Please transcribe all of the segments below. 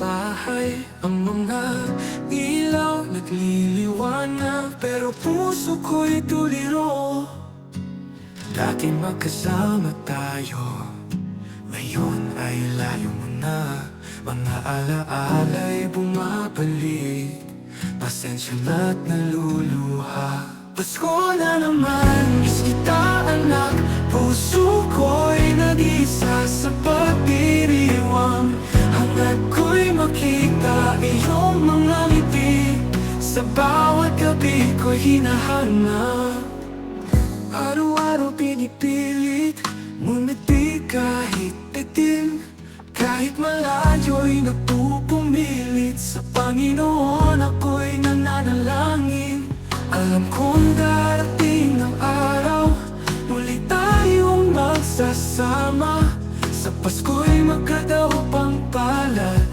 bahay. Ang mga ilaw nagliliwanag Pero puso ko'y tuliro. Dati magkasama tayo Ngayon ay layo mo na. Mga alaala'y bumabalik. Pasensya na't naluluha. Pasko na naman, Sa bawat gabi ko'y hinahanap. Araw-araw pinipilit Ngunit di kahit itim Kahit malayo'y nagpupumilit Sa Panginoon ako'y nananalangin. Alam kong darating ang araw Muli tayong magsasama. Sa Pasko'y magkadaw pang palad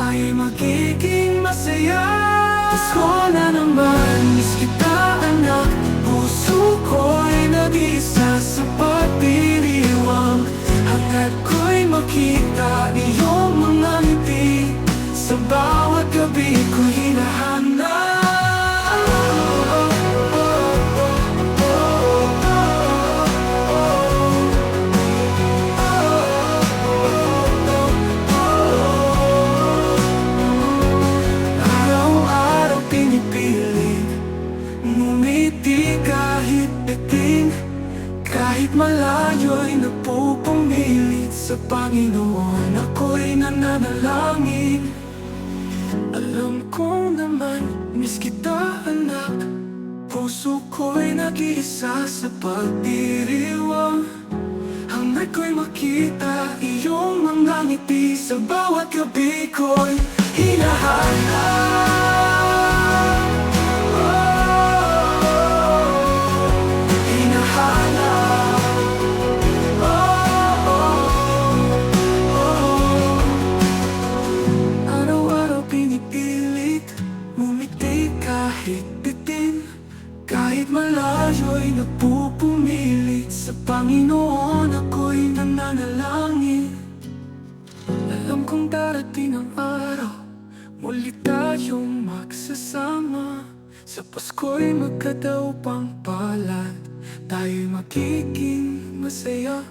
Tayo'y magiging masaya Pasko na naman, miss kita anak. Puso ko'y nag-isa sa pagdiriwang. Hanggat ko'y makita iyong mga ngiti. Sa bawat gabi ko'y hinahanap Kahit malayo'y nagpupumilit Sa Panginoon ako'y nananalangin. Alam ko naman, miss kita anak. Puso ko'y nag-iisa sa pagdiriwang Hanggat ko'y makita iyong mga ngiti Sa bawat gabi ko'y Hinahanap malayo'y nagpupumilit Sa Panginoon ako'y nananalangin. Alam kong darating ang araw Muli tayong magsasama. Sa Pasko'y magkadaw pang palad Tayo'y magiging masaya